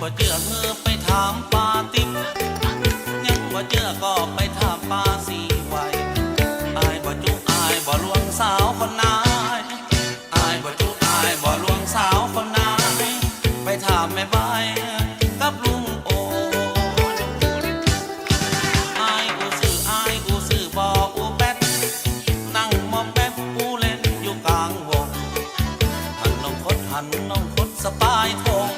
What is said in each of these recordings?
บ่เจอเธอไปถามปาติ๊กยังบ่เจอก็ไปถามปาสีไวอายบ่จุอายบ่ลวงสาวคนนายอายบ่จุอายบ่ลวงสาวคนนายไปถามแม่ใบกับลุงโออายกูซื้ออายกูซื้อบ่อูแบดนั่งมอมแป๊บกูเล่นอยู่กลางวงหันน้องคดหันน้องคดสปายทงหันน้อง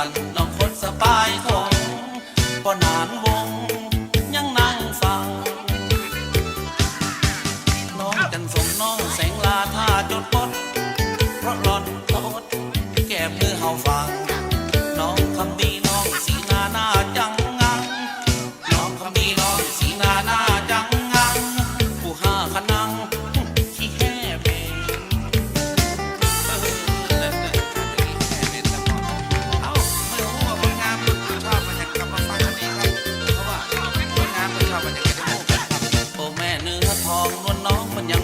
หันน้องคนสบายทงพอนานวงยังนั่งฟัง น้องจันสมน้องแสงลาท่าจดปดเพราะรอนโตดแก้มือเฮาฟัง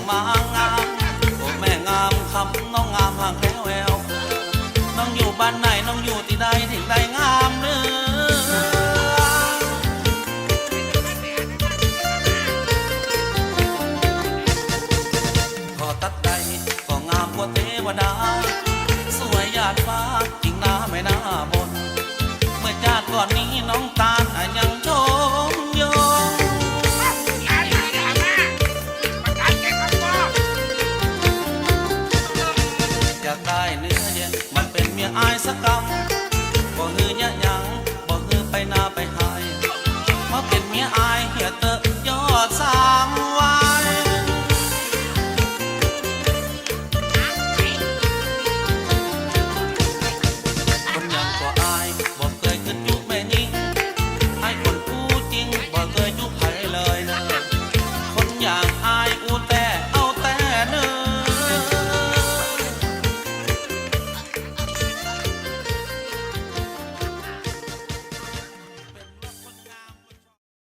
มางามโอ้แม่งามคำน้องงามห่างแคล้วแววน้องอยู่บ้านไหนน้องอยู่ที่ใดถึงไดงาม sa kamay